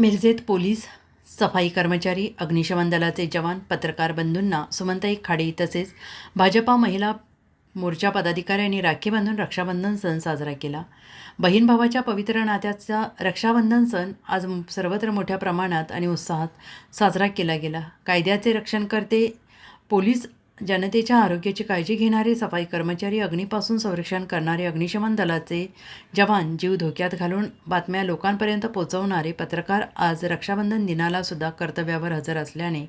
मिरजेत police सफाई कर्मचारी अग्निशमन दलाचे जवान पत्रकार बंधूंना सुमंताई खाडे तसेच भाजपा महिला मोर्चा पदाधिकाऱ्यांनी राखी बांधून रक्षाबंधन सण साजरा केला. बहीण भावाच्या पवित्र नात्याचा रक्षाबंधन सण आज सर्वत्र मोठ्या प्रमाणात आणि उत्साहात साजरा केला गेला. कायद्याचे रक्षण करते पोलीस जनतेच्या आरोग्याची काळजी घेणारे सफाई कर्मचारी अग्नीपासून संरक्षण करणारे अग्निशमन दलाचे जवान जीव धोक्यात घालून बातम्या लोकांपर्यंत पोहोचवणारे पत्रकार आज रक्षाबंधन दिनाला सुद्धा कर्तव्यावर हजर असल्याने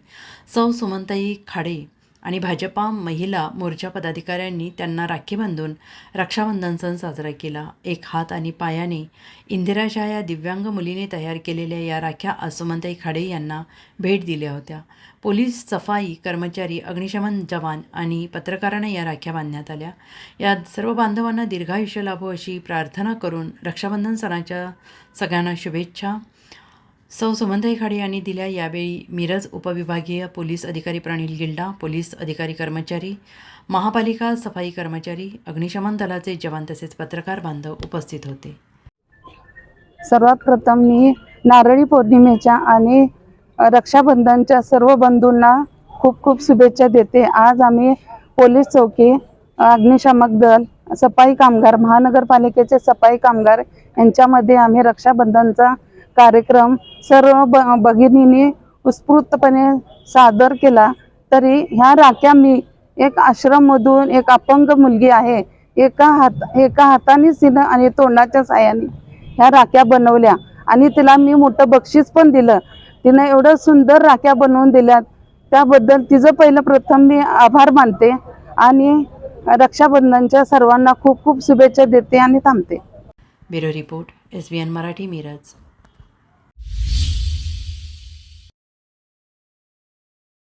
सौ सुमंताई खाडे आणि भाजपा महिला मोर्चा पदाधिकाऱ्यांनी त्यांना राखी बांधून रक्षाबंधन सण साजरा केला. एक हात आणि पायाने इंदिराशा या दिव्यांग मुलीने तयार केलेल्या या राख्या आसुमंताई खाडे यांना भेट दिल्या होत्या. पोलीस सफाई कर्मचारी अग्निशमन जवान आणि पत्रकारांना या राख्या बांधण्यात आल्या. या सर्व बांधवांना दीर्घायुष्य लाभो अशी प्रार्थना करून रक्षाबंधन सणाच्या सगळ्यांना शुभेच्छा. सौ सुमनताई खाडे यांनी दिल्या यावेळी मिरज उपविभागीय पोलीस अधिकारी प्रणील गिल्डा पोलीस अधिकारी कर्मचारी महापालिका सफाई कर्मचारी अग्निशमन दलाचे जवान तसेच पत्रकार बांधव उपस्थित होते. सर्वात प्रथम मी नारळी पौर्णिमेच्या आणि रक्षाबंधनच्या सर्व बंधूंना खूप खूप शुभेच्छा देते. आज आम्ही पोलीस चौकी अग्निशामक दल सफाई कामगार महानगरपालिकेचे सफाई कामगार यांच्यामध्ये आम्ही रक्षाबंधनचा कार्यक्रम सर्व ब भगिनींनी उत्स्फूर्तपणे सादर केला. तरी ह्या राख्या मी एक आश्रममधून एक अपंग मुलगी आहे एका हात एका हाताने तिनं आणि तोंडाच्या साह्याने ह्या राख्या बनवल्या. आणि तिला मी मोठं बक्षीस पण दिलं. तिनं एवढं सुंदर राख्या बनवून दिल्यात. त्याबद्दल तिचं पहिलं प्रथम मी आभार मानते आणि रक्षाबंधनच्या सर्वांना खूप खूप शुभेच्छा देते आणि थांबते. Bureau report S B N Marathi Miraj.